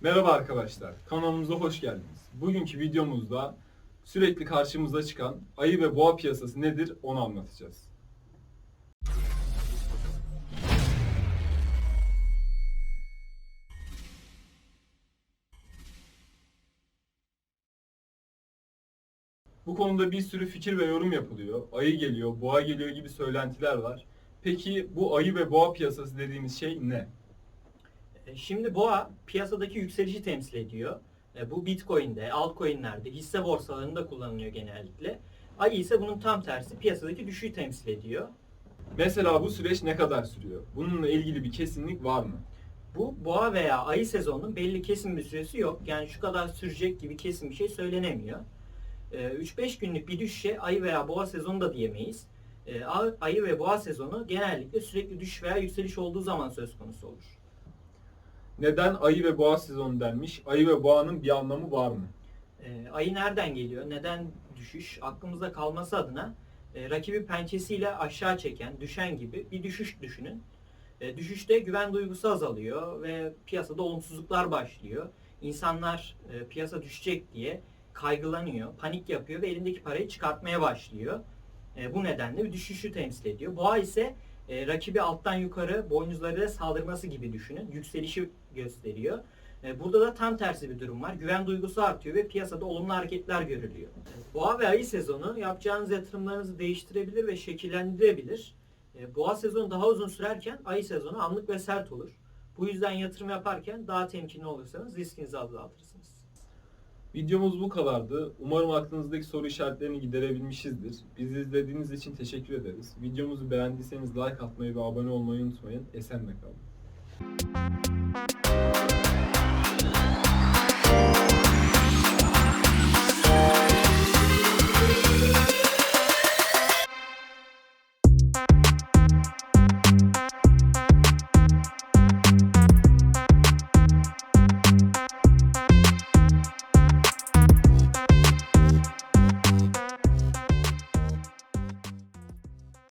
Merhaba arkadaşlar, kanalımıza hoş geldiniz. Bugünkü videomuzda sürekli karşımıza çıkan ayı ve boğa piyasası nedir onu anlatacağız. Bu konuda bir sürü fikir ve yorum yapılıyor. Ayı geliyor, boğa geliyor gibi söylentiler var. Peki bu ayı ve boğa piyasası dediğimiz şey ne? E, Şimdi boğa piyasadaki yükselişi temsil ediyor. E, Bu Bitcoin'de, altcoin'lerde, hisse borsalarında kullanılıyor genellikle. Ay ise bunun tam tersi piyasadaki düşüşü temsil ediyor. Mesela bu süreç ne kadar sürüyor? Bununla ilgili bir kesinlik var mı? Bu boğa veya ayı sezonunun belli kesin bir süresi yok. Yani şu kadar sürecek gibi kesin bir şey söylenemiyor. E, 3-5 günlük bir düşüşe ayı veya boğa sezonu da diyemeyiz. E, Ayı ve boğa sezonu genellikle sürekli düşüş veya yükseliş olduğu zaman söz konusu olur. Neden ayı ve boğa sezonu denmiş? Ayı ve boğanın bir anlamı var mı? E, ayı nereden geliyor? Neden düşüş? Aklımızda kalması adına e, rakibi pençesiyle aşağı çeken, düşen gibi bir düşüş düşünün. E, düşüşte güven duygusu azalıyor ve piyasada olumsuzluklar başlıyor. İnsanlar e, piyasa düşecek diye kaygılanıyor, panik yapıyor ve elindeki parayı çıkartmaya başlıyor. E, bu nedenle bir düşüşü temsil ediyor. Boğa ise e, rakibi alttan yukarı boynuzlarıyla saldırması gibi düşünün. Yükselişi gösteriyor. E, Burada da tam tersi bir durum var. Güven duygusu artıyor ve piyasada olumlu hareketler görülüyor. Boğa ve ayı sezonu yapacağınız yatırımlarınızı değiştirebilir ve şekillendirebilir. E, Boğa sezonu daha uzun sürerken ayı sezonu anlık ve sert olur. Bu yüzden yatırım yaparken daha temkinli olursanız riskinizi azaltırsınız. Videomuz bu kadardı. Umarım aklınızdaki soru işaretlerini giderebilmişizdir. Bizi izlediğiniz için teşekkür ederiz. Videomuzu beğendiyseniz like atmayı ve abone olmayı unutmayın. Esenle kalın.